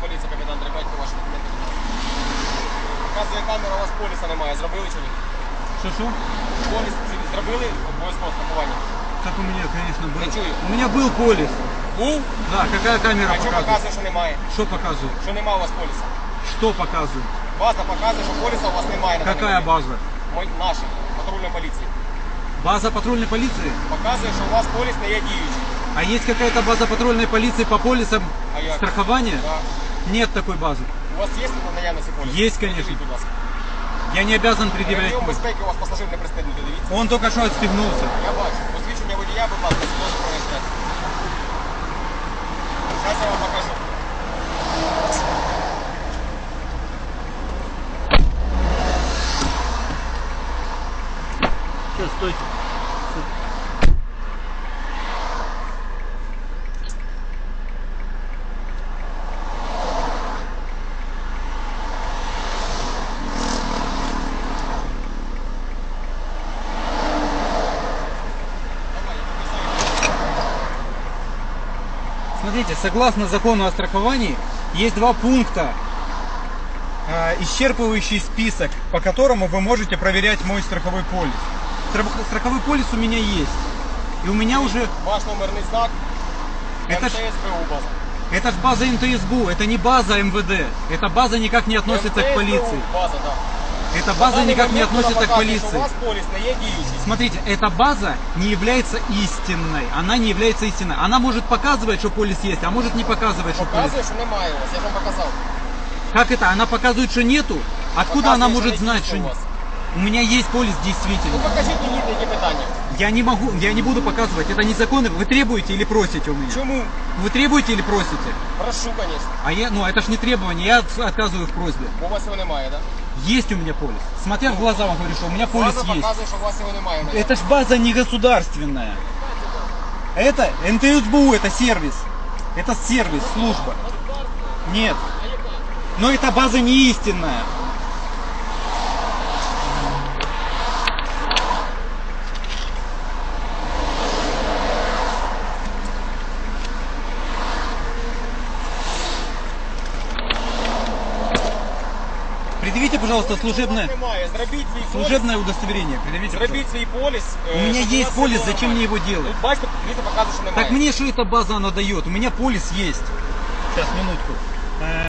поліція, капітан Дребедько, ваші документи. Показує камера, у вас поліса немає. Зробили чи ні? Что, что? Поліс чи зробили обов'язково страхування? Как у меня, конечно, был. Не чую. У меня был полис. Був? Да, какая камера А що показывает? показує, що немає? Что показывает? Що немає у вас поліса? Что показывает? База показує, що поліса у вас немає. на даний Какая момент. база? Мой, наша, патрульної поліції. База патрульной полиции? Показує, що у вас поліс не є діючий. А есть какая-то база патрульной полиции по полисам А як? страхования? Да. Нет такой базы. У вас є на наявності поліс? Є, конечно. Покажіть, будь ласка. Я не обязан предъявлять Ремнем полис. безпеки у вас пасажир не пристебнутий, дивіться. Он только что отстегнулся. Я бачу. Посвідчення водія, будь ласка, свідоцтво про реєстрацію. Зараз я вам покажу. Сейчас, стойте. Смотрите, согласно закону о страховании, есть два пункта, а, исчерпывающий список, по которому вы можете проверять мой страховой полис. Страх- Страховой полис у меня есть. И у меня уже... Ваш номерний знак. Это ж- МТСБУ база. Это же база МТСБУ, это не база МВД. Эта база никак не относится к МТСБУ полиции. База, да. Эта На база даний никак не момент вона относится к показує, що У полиции. вас поліс не є діючий. Смотрите, эта база не является истинной. Она не является истинной. Она может показывать, что полис есть, а может не показывать, что полис. Показує, що немає у вас, я ж вам показав. Как это? Она показывает, что нету? Откуда она Показує, может що не знать, дійсно что у вас. У меня есть полис Ну действительно. покажіть мені які питання. Я не могу, я не буду показывать. Это незаконно. Вы требуете или просите у меня? Чому? Вы требуете или просите? Прошу, звісно. А я, ну это ж не требование, я отказываю в просьбе. Бо у вас його немає, так? Есть у меня полис. Смотря в глаза вам говорю, что у меня полис База есть. що у вас його немає. Это ж база не государственная. Это НТСБУ, это сервис. Это сервис, служба. Нет. Но эта база не истинная. Предъявите, пожалуйста, служебное, Немає. Зробіть свій поліс. служебное удостоверение. Предъявите, пожалуйста. Зробіть свій поліс. У е, меня щоб у есть вас полис, всього зачем мне нормально. его делать? Тут бачите, дивіться, показує, що немає. Так мне что эта база она дает? У меня полис есть. Сейчас, минутку. Э,